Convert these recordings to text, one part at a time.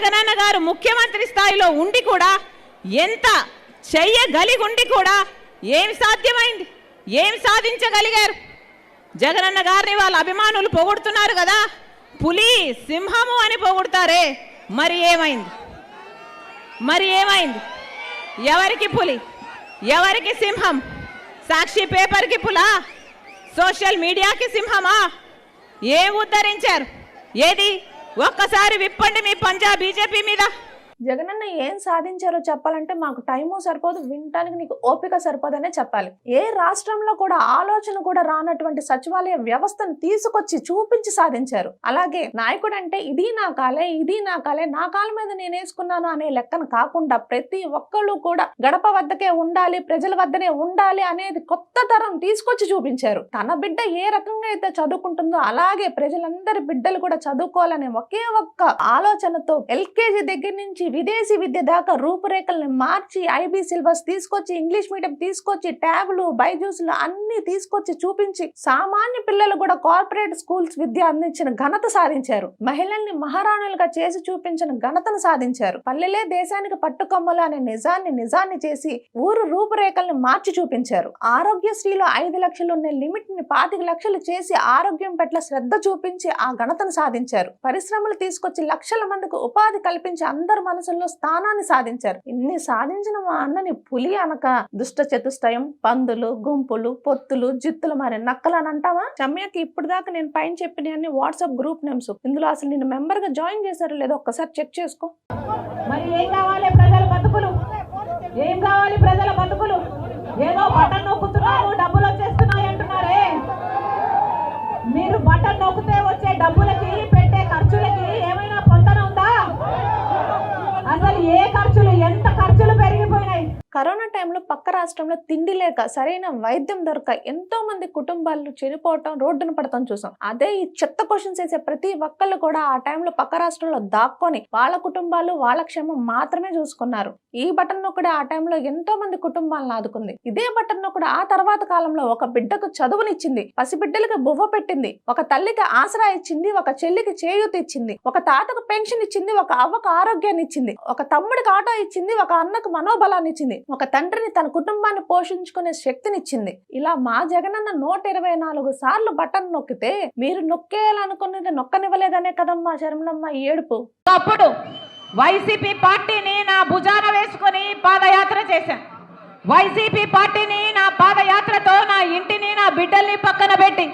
జగనన్న గారు ముఖ్యమంత్రి స్థాయిలో ఉండి కూడా ఎంత చెయ్యగలిగుండి కూడా ఏం సాధ్యమైంది? ఏం సాధించగలిగారు? జగనన్న గారిని వాళ్ళ అభిమానులు పొగుడుతున్నారు కదా పులి సింహము అని పొగుడుతారే. మరి ఏమైంది? మరి ఏమైంది? ఎవరికి పులి? ఎవరికి సింహం? సాక్షి పేపర్కి పులా? సోషల్ మీడియాకి సింహమా? ఏం ఉద్ధరించారు ఏది? ఒక్కసారి విప్పండి మీ పంజాబ్ బీజేపీ మీద. జగనన్న ఏం సాధించారో చెప్పాలంటే మాకు టైము సరిపోదు వినటానికి నీకు ఓపిక సరిపోదనే చెప్పాలి. ఏ రాష్ట్రంలో కూడా ఆలోచన కూడా రానటువంటి సచివాలయ వ్యవస్థను తీసుకొచ్చి చూపించి సాధించారు. అలాగే నాయకుడు అంటే ఇది నా కాలే ఇది నా కాలే నా కాల మీద నేను వేసుకున్నాను అనే లెక్కన కాకుండా ప్రతి ఒక్కళ్ళు కూడా గడప వద్దకే ఉండాలి ప్రజల వద్దనే ఉండాలి అనేది కొత్త తరం తీసుకొచ్చి చూపించారు. తన బిడ్డ ఏ రకంగా అయితే చదువుకుంటుందో అలాగే ప్రజలందరి బిడ్డలు కూడా చదువుకోవాలనే ఒకే ఒక్క ఆలోచనతో ఎల్కేజీ దగ్గర నుంచి విదేశీ విద్య దాకా రూపురేఖల్ని మార్చి ఐబీ సిలబస్ తీసుకొచ్చి ఇంగ్లీష్ మీడియం తీసుకొచ్చి ట్యాబ్లు బైజూస్లు అన్ని తీసుకొచ్చి చూపించి సామాన్య పిల్లలు కూడా కార్పొరేట్ స్కూల్స్ విద్య అందించిన ఘనత సాధించారు. మహిళల్ని మహారాణులుగా చేసి చూపించిన ఘనతను సాధించారు. పల్లెలే దేశానికి పట్టుకొమ్మలు అనే నిజాన్ని నిజాన్ని చేసి ఊరు రూపురేఖల్ని మార్చి చూపించారు. ఆరోగ్యశ్రీలో ఐదు లక్షలు ఉన్న లిమిట్ని పాతిక లక్షలు చేసి ఆరోగ్యం పట్ల శ్రద్ధ చూపించి ఆ ఘనతను సాధించారు. పరిశ్రమలు తీసుకొచ్చి లక్షల మందికి ఉపాధి కల్పించి అందరి మనసుల్లో స్థానాన్ని సాధించారు. ఇన్ని సాధించిన మా అన్నని పులి అనక దుష్ట చతుష్టయం పందులు గుంపులు పొత్తులు జిత్తులు మరి నక్కలు అని అంటావా? చమ్యకి ఇప్పుడు దాకా నేను పైన చెప్పిన అన్ని వాట్సాప్ గ్రూప్ నేమ్స్. ఇందులో అసలు నేను మెంబర్గా జాయిన్ చేశారు లేదో ఒక్కసారి చెక్ చేసుకో. మరి ఏం కావాలి ప్రజల బతుకులు? ఏం కావాలి ప్రజల బతుకులు? ఏదో బటన్ నొక్కుతున్నారు డబ్బులు వచ్చేస్తున్నాయి అంటున్నారే. మీరు బటన్ నొక్కితే వచ్చే డబ్బులకి కరోనా టైంలో పక్క రాష్ట్రంలో తిండి లేక సరైన వైద్యం దొరక ఎంతో మంది కుటుంబాలు చనిపోవటం రోడ్డున పడటం చూసాం. అదే ఈ చెత్త క్వశ్చన్స్ వేసే ప్రతి ఒక్కళ్ళు కూడా ఆ టైంలో పక్క రాష్ట్రంలో దాక్కొని వాళ్ళ కుటుంబాలు వాళ్ళ క్షేమం మాత్రమే చూసుకున్నారు. ఈ బటన్ నొక్కడే ఆ టైంలో ఎంతో మంది కుటుంబాలను ఆదుకుంది. ఇదే బటన్ నొక్కడు ఆ తర్వాత కాలంలో ఒక బిడ్డకు చదువునిచ్చింది పసిబిడ్డలకు బువ్వ పెట్టింది ఒక తల్లికి ఆసరా ఇచ్చింది ఒక చెల్లికి చేయూత ఇచ్చింది ఒక తాతకు పెన్షన్ ఇచ్చింది ఒక అవ్వకు ఆరోగ్యాన్ని ఇచ్చింది ఒక తమ్ముడికి ఆటో ఇచ్చింది ఒక అన్నకు మనోబలాన్ని ఇచ్చింది. ఒక తండ్రిని తన కుటుంబాన్ని పోషించుకునే శక్తినిచ్చింది. ఇలా మా జగనన్న నూట ఇరవై నాలుగు సార్లు బటన్ నొక్కితే మీరు నొక్కేయాలనుకున్నది నొక్కనివ్వలేదనే కదమ్మా శర్మలమ్మ ఈ ఏడుపు. అప్పుడు వైసీపీ పార్టీని నా భుజాన వేసుకొని పాదయాత్ర చేశాను. వైసీపీ పార్టీని నా పాదయాత్రతో నా ఇంటిని నా బిడ్డల్ని పక్కన పెట్టి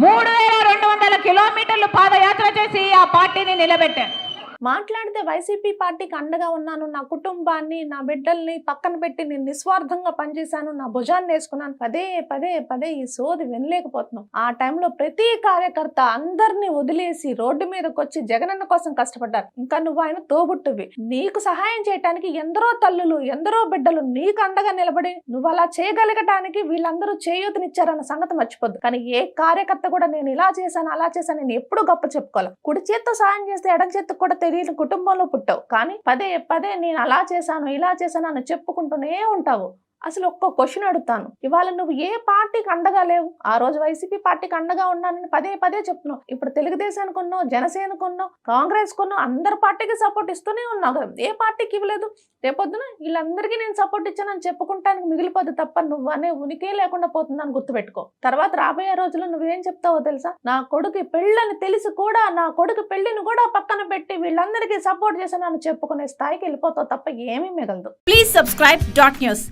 మూడు వేల రెండు వందల కిలోమీటర్లు పాదయాత్ర చేసి ఆ పార్టీని నిలబెట్టాను. మాట్లాడితే వైసీపీ పార్టీకి అండగా ఉన్నాను నా కుటుంబాన్ని నా బిడ్డల్ని పక్కన పెట్టి నేను నిస్వార్థంగా పనిచేశాను నా భుజాన్ని వేసుకున్నాను. పదే పదే పదే ఈ సోది వినలేకపోతున్నాం. ఆ టైంలో ప్రతి కార్యకర్త అందరినీ వదిలేసి రోడ్డు మీదకి వచ్చి జగనన్న కోసం కష్టపడ్డారు. ఇంకా నువ్వు ఆయన తోబుట్టువి. నీకు సహాయం చేయటానికి ఎందరో తల్లులు ఎందరో బిడ్డలు నీకు అండగా నిలబడి నువ్వు అలా చేయగలగటానికి వీళ్ళందరూ చేయూతనిచ్చారన్న సంగతి మర్చిపోద్దు. కానీ ఏ కార్యకర్త కూడా నేను ఇలా చేశాను అలా చేశాను నేను ఎప్పుడు గొప్ప చెప్పుకోవాలి కుడి చేత్తో సాయం చేస్తే ఎడం చేత్తో కూడా తెలియని కుటుంబంలో పుట్టావు. కానీ పదే పదే నేను అలా చేశాను ఇలా చేశాను అని చెప్పుకుంటూనే ఉంటావు. అసలు ఒక్క క్వశ్చన్ అడుగుతాను. ఇవాళ నువ్వు ఏ పార్టీకి అండగా లేవు? ఆ రోజు వైసీపీ పార్టీకి అండగా ఉన్నానని పదే పదే చెప్తున్నావు. ఇప్పుడు తెలుగుదేశానికి ఉన్నావు జనసేనకు ఉన్నావు కాంగ్రెస్ కొన్నావు అందరి పార్టీకి సపోర్ట్ ఇస్తూనే ఉన్నావు కదా. ఏ పార్టీకి ఇవ్వలేదు? రేపొద్దున వీళ్ళందరికీ నేను సపోర్ట్ ఇచ్చానని చెప్పుకుంటానికి మిగిలిపోద్ది తప్ప నువ్వు అనే ఉనికే లేకుండా పోతుందని గుర్తుపెట్టుకో. తర్వాత రాబోయే రోజుల్లో నువ్వేం చెప్తావో తెలుసా? నా కొడుకు పెళ్ళని తెలిసి కూడా నా కొడుకు పెళ్ళిని కూడా పక్కన పెట్టి వీళ్ళందరికీ సపోర్ట్ చేశానని చెప్పుకునే స్థాయికి వెళ్ళిపోతావు తప్ప ఏమీ మిగలదు. Please subscribe dot news